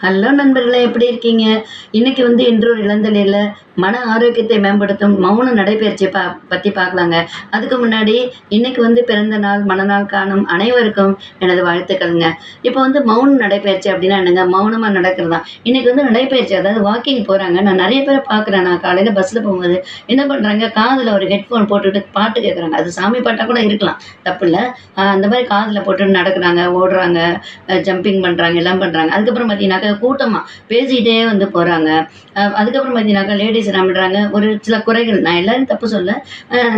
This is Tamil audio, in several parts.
ஹலோ நண்பர்களே எப்படி இருக்கீங்க? இன்னைக்கு வந்து இன்றொரு இளந்தலையில் மன ஆரோக்கியத்தை மேம்படுத்தும் மௌன நடைபயிற்சியை பா பற்றி பார்க்கலாங்க. அதுக்கு முன்னாடி இன்னைக்கு வந்து பிறந்த நாள் மனநாள் காணும் அனைவருக்கும் எனது வாழ்த்துக்கள்ங்க. இப்போ வந்து மௌன நடைபயிற்சி அப்படின்னா என்னங்க? மௌனமாக நடக்கிறது? தான் இன்னைக்கு வந்து நடைபயிற்சி அதாவது வாக்கிங் போகிறாங்க நான் நிறைய பேரை பார்க்குறேன். நான் காலையில் பஸ்ஸில் போகும்போது என்ன பண்ணுறாங்க காதில் ஒரு ஹெட்ஃபோன் போட்டுட்டு பாட்டு கேட்குறாங்க அது சாமி பாட்டாக கூட இருக்கலாம். தப்பு இல்லை. அந்த மாதிரி காதில் போட்டு நடக்கிறாங்க ஓடுறாங்க ஜம்பிங் பண்ணுறாங்க எல்லாம் பண்ணுறாங்க அதுக்கப்புறம் பார்த்தீங்கன்னா கூட்டமாக பேசிக்கிட்டே வந்து போகிறாங்க அதுக்கப்புறம் பார்த்தீங்கன்னாக்கா லேடிஸ் என்ன பண்ணுறாங்க ஒரு சில குறைகள் நான் எல்லாரும் தப்பு சொல்ல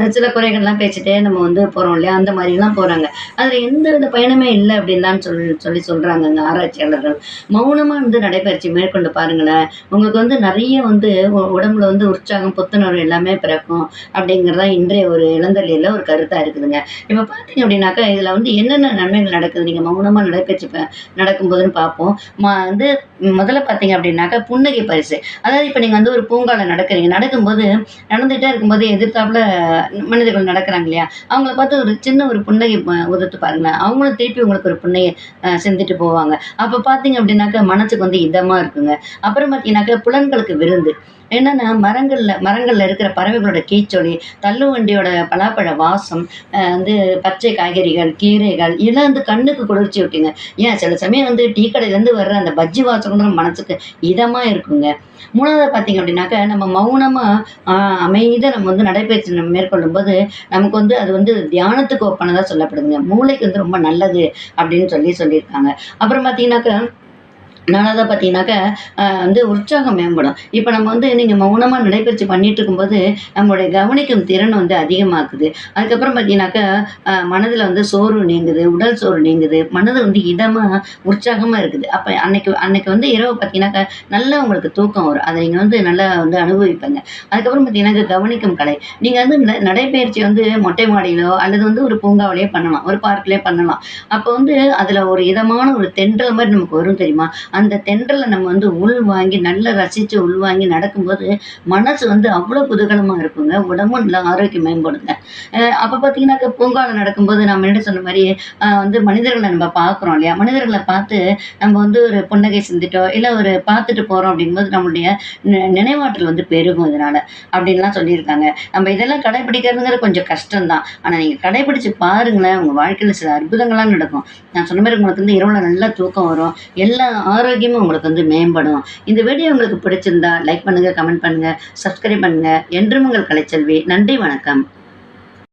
சில குறைகள்லாம் பேசிட்டே நம்ம வந்து போகிறோம் இல்லையா? அந்த மாதிரிலாம் போகிறாங்க அதில் எந்த வித பயனுமே இல்லை அப்படின்னு தான் சொல்லி சொல்லி சொல்கிறாங்கங்க ஆராய்ச்சியாளர்கள். மௌனமாக வந்து நடைபயிற்சி மேற்கொண்டு பாருங்களேன். உங்களுக்கு வந்து நிறைய வந்து உடம்புல வந்து உற்சாகம் புத்துணர்வு எல்லாமே பிறக்கும் அப்படிங்கிறது இன்றைய ஒரு இளந்தலையில் ஒரு கருத்தாக இருக்குதுங்க. இப்போ பார்த்தீங்க அப்படின்னாக்கா இதில் வந்து என்னென்ன நன்மைகள் நடக்குது? நீங்கள் மௌனமாக நடைபயிற்சி ப- நடக்கும்போதுன்னு பார்ப்போம் வந்து முதல்ல பார்த்தீங்க அப்படின்னாக்கா புன்னகை பரிசு. அதாவது இப்போ நீங்கள் வந்து ஒரு பூங்காவில் நடக்கிறீங்க. நடக்கும்போது நடந்துகிட்டே இருக்கும்போது எதிர்த்தாப்புல மனிதர்கள் நடக்கிறாங்க இல்லையா? அவங்கள பார்த்து ஒரு சின்ன ஒரு புன்னகை உதத்து பாருங்களேன். அவங்களும் திருப்பி உங்களுக்கு ஒரு புன்னகை செஞ்சுட்டு போவாங்க. அப்போ பார்த்தீங்க அப்படின்னாக்கா மனசுக்கு வந்து இதமாக இருக்குங்க. அப்புறம் பார்த்தீங்கன்னாக்கா புலன்களுக்கு விருந்து. என்னன்னா மரங்களில் மரங்கள்ல இருக்கிற பறவைகளோட கீச்சொலி தள்ளுவண்டியோட பலாப்பழ வாசம் வந்து பச்சை காய்கறிகள் கீரைகள் இதெல்லாம் வந்து கண்ணுக்கு குளிர்ச்சி விட்டுங்க ஏன் சில சமயம் வந்து டீ கடையிலேருந்து வர்ற அந்த பஜ்ஜி வாசம் நம்ம மனசுக்கு இதமாக இருக்குங்க. மூணாவது பார்த்தீங்க அப்படின்னாக்க நம்ம மௌனமாக அமைதியாக நம்ம வந்து நடைபயிற்சி நம்ம மேற்கொள்ளும் போது நமக்கு வந்து அது வந்து தியானத்துக்கு ஒப்பானதாக சொல்லப்படுதுங்க. மூளைக்கு வந்து ரொம்ப நல்லது அப்படின்னு சொல்லி சொல்லியிருக்காங்க. அப்புறம் பார்த்தீங்கன்னாக்கா நாலாவதாக பார்த்தீங்கன்னாக்கா வந்து உற்சாகம் மேம்படும். இப்போ நம்ம வந்து நீங்கள் மௌனமாக நடைபயிற்சி பண்ணிட்டு இருக்கும்போது நம்மளுடைய கவனிக்கும் திறன் வந்து அதிகமாக்குது. அதுக்கப்புறம் பார்த்தீங்கன்னாக்கா மனதில் வந்து சோர்வு நீங்குது உடல் சோர்வு நீங்குது மனது வந்து இதமாக உற்சாகமாக இருக்குது. அப்போ அன்னைக்கு அன்னைக்கு வந்து இரவு பார்த்தீங்கன்னாக்கா நல்லா உங்களுக்கு தூக்கம் வரும். அதை நீங்கள் வந்து நல்லா வந்து அனுபவிப்பீங்க. அதுக்கப்புறம் பார்த்தீங்கன்னா கவனிக்கும் கலை. நீங்கள் வந்து ந- நடைப்பயிற்சி வந்து மொட்டை மாடியிலோ அல்லது வந்து ஒரு பூங்காவிலேயே பண்ணலாம். ஒரு பார்க்லேயே பண்ணலாம். அப்போ வந்து அதில் ஒரு இதமான ஒரு தென்றல் மாதிரி நமக்கு வரும் தெரியுமா? அந்த தென்றலை நம்ம வந்து உள் வாங்கி நல்லா ரசித்து உள்வாங்கி நடக்கும்போது மனசு வந்து அவ்வளோ குதூகலமாக இருக்குங்க. உடம்பும் நல்லா ஆரோக்கியம் மேம்படுங்க. அப்போ பார்த்தீங்கன்னாக்கா பூங்காவில் நடக்கும்போது நம்ம என்ன சொன்ன மாதிரி வந்து மனிதர்களை நம்ம பார்க்குறோம் இல்லையா? மனிதர்களை பார்த்து நம்ம வந்து ஒரு புன்னகை சிந்திட்டோ இல்லை ஒரு பார்த்துட்டு போகிறோம் அப்படிங்கும்போது நம்மளுடைய நினைவாற்றல் வந்து பெருகும் இதனால் அப்படின்லாம் சொல்லியிருக்காங்க. நம்ம இதெல்லாம் கடைபிடிக்கிறதுங்கிறது கொஞ்சம் கஷ்டம்தான். ஆனால் நீங்கள் கடைபிடிச்சு பாருங்களேன் உங்கள் வாழ்க்கையில் சில அற்புதங்கள்லாம் நடக்கும். நான் சொன்ன மாதிரி உங்களுக்கு வந்து இரவில் நல்லா தூக்கம் வரும். எல்லா ஆரோக்கியமும் உங்களுக்கு வந்து மேம்படும் இந்த வீடியோ உங்களுக்கு பிடிச்சிருந்தா லைக் பண்ணுங்கள் கமெண்ட் பண்ணுங்கள் சப்ஸ்கிரைப் பண்ணுங்கள் என்றும் உங்கள் கலைச்செல்வி நன்றி வணக்கம்.